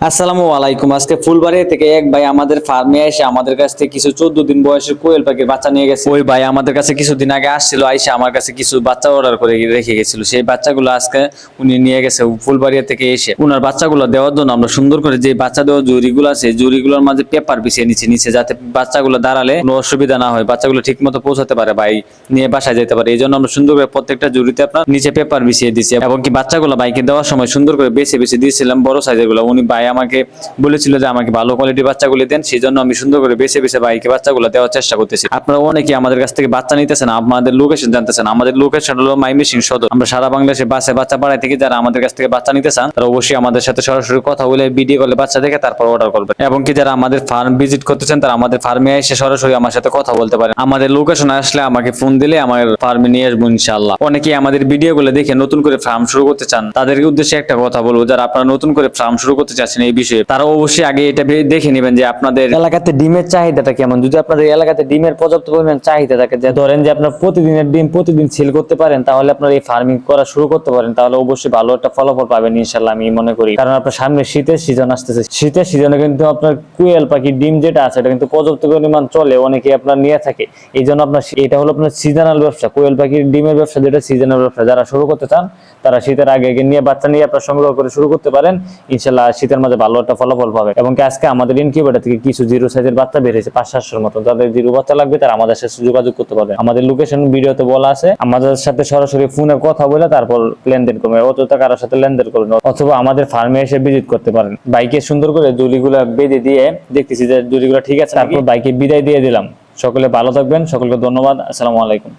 আসসালামু আলাইকুম। আজকে ফুলবাড়ি থেকে এক ভাই আমাদের ফার্মে এসে আমাদের কাছ থেকে কিছু চোদ্দ দিন বয়সের কোয়েল পাখির বাচ্চা নিয়ে গেছে। ওই ভাই আমাদের কাছে কিছুদিন আগে আসছিল, আইসা আমার কাছে কিছু বাচ্চা অর্ডার করে রেখে গেছিল। সেই বাচ্চাগুলো আজকে উনি নিয়ে গেছে ফুলবাড়িয়া থেকে এসে। উনার বাচ্চাগুলো দেওয়ার জন্য আমরা সুন্দর করে যে বাচ্চা দেওয়ার জুড়িগুলো আছে, জুড়িগুলোর মাঝে পেপার বিছিয়ে নিচে নিচে যাতে বাচ্চাগুলো দাঁড়ালে কোনো অসুবিধা না হয়, বাচ্চাগুলো ঠিক মতো পৌঁছাতে পারে ভাই নিয়ে বাসায় যেতে পারে। এই জন্য আমরা সুন্দর করে প্রত্যেকটা জুড়িতে আপনার নিচে পেপার বিছিয়ে দিচ্ছি এবং কি বাচ্চাগুলো বাইকে দেওয়ার সময় সুন্দর করে বেছে বেছে দিয়েছিলাম, বড় সাইজেরগুলো। উনি ভাই আমাকে বলেছিল যে আমাকে ভালো কোয়ালিটির বাচ্চাগুলি দেন সেই জন্য আমি সুন্দর করে বেছে বেছে বাইকে বাচ্চাগুলো দেওয়ার চেষ্টা করতেছি। আপনারা অনেকে আমাদের কাছ থেকে বাচ্চা নিতেছেন, আমাদের লোকেশন জানতেছেন। আমাদের লোকেশন হলো মাইমিসিং সদর। আমরা সারা বাংলাদেশে বাসে বাচ্চা পাড়ায় থেকে যারা আমাদের কাছ থেকে বাচ্চা নিতে চান, তারা অবশ্যই আমাদের সাথে সরাসরি কথা বলে ভিডিও কলে বাচ্চা দেখে তারপর অর্ডার করবেন। এবং কি যারা আমাদের ফার্ম ভিজিট করতেছেন, তারা আমাদের ফার্মে এসে সরাসরি আমার সাথে কথা বলতে পারেন। আমাদের লোকেশন আসলে আমাকে ফোন দিলে আমার ফার্মে নিয়ে আসব ইনশাআল্লাহ। অনেকেই আমাদের ভিডিও গুলো দেখে নতুন করে ফার্ম শুরু করতে চান তাদের উদ্দেশ্যে একটা কথা বলব, যারা আপনারা নতুন করে ফার্ম শুরু করতে চাচ্ছেন এই বিষয়ে, তারা অবশ্যই আগে এটা দেখে নেবেন যে আপনাদের এলাকাতে ডিমের চাহিদাটা কেমন? যদি আপনাদের এলাকাতে ডিমের পর্যাপ্ত পরিমাণ চাহিদা থাকে, যে ধরেন যে আপনার প্রতিদিনের ডিম প্রতিদিন সেল করতে পারেন, তাহলে আপনার এই ফার্মিং করা শুরু করতে পারেন, তাহলে অবশ্যই ভালো একটা ফলাফল পাবেন ইনশাল্লাহ আমি মনে করি। কারণ আপনার সামনে শীতের সিজন আসতেছে। শীতের সিজনে কিন্তু আপনার কুয়েল পাখি ডিম যেটা আছে, এটা কিন্তু পর্যাপ্ত পরিমাণ চলে অনেকে আপনার নিয়ে থাকে। এই জন্য আপনার এটা হলো আপনার সিজনাল ব্যবসা। কোয়েল পাখির ডিমের ব্যবসা যেটা সিজনাল ব্যবসা। যারা শুরু করতে চান, তারা শীতের আগে নিয়ে বাচ্চা নিয়ে আপনার সংগ্রহ করে শুরু করতে পারেন। ইনশাল্লাহ শীতের মাঝে ভালো একটা ফলাফল পাবে। এবং আজকে আমাদের ইনকিউবেটার থেকে কিছু জিরো সাইজের বাচ্চা বেরিয়েছে পাঁচ, সাতশোর মতো। যাদের জিরো বাচ্চা লাগবে, তারা আমাদের সাথে যোগাযোগ করতে পারবে। আমাদের লোকেশন ভিডিওতে বলা আছে। আমাদের সাথে সরাসরি ফোনে কথা বলে তারপর লেনদেন করবে। অযথা কারোর সাথে লেনদেন করবেন। অথবা আমাদের ফার্মে এসে ভিজিট করতে পারেন। বাইকে সুন্দর করে জুলিগুলো বেঁধে দিয়ে দেখতেছি যে জুলিগুলো ঠিক আছে তারপর বাইকে বিদায় দিয়ে দিলাম। সকলে ভালো থাকবেন। সকলকে ধন্যবাদ। আসসালামু আলাইকুম।